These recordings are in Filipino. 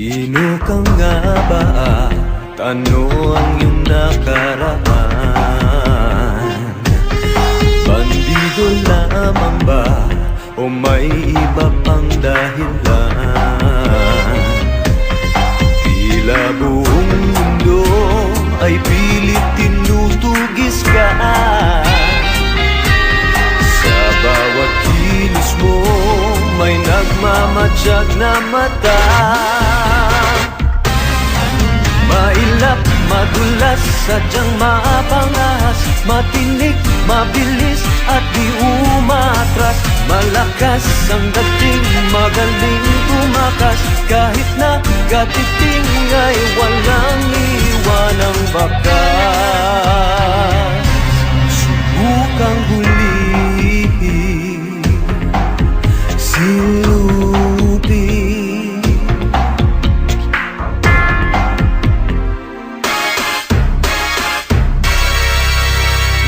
Sino ka nga ba at ano ang iyong nakaraan? Bandido lamang ba o may iba pang dahilan? Tila buong mundo ay pilit tinutugis ka Sa bawat kilos mo may nagmamatsyag na mata madulas, sadyang maapangas Matinik, mabilis at di umatras. Malakas ang dating, magaling tumakas. Kahit na katiting ay walang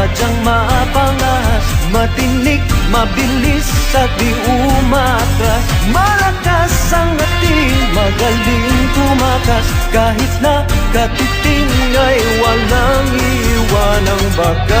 sadyang maapangas Matinik, mabilis at di umatras Malakas ang ating, magaling tumakas. Kahit na katiting ay walang iwanang bakas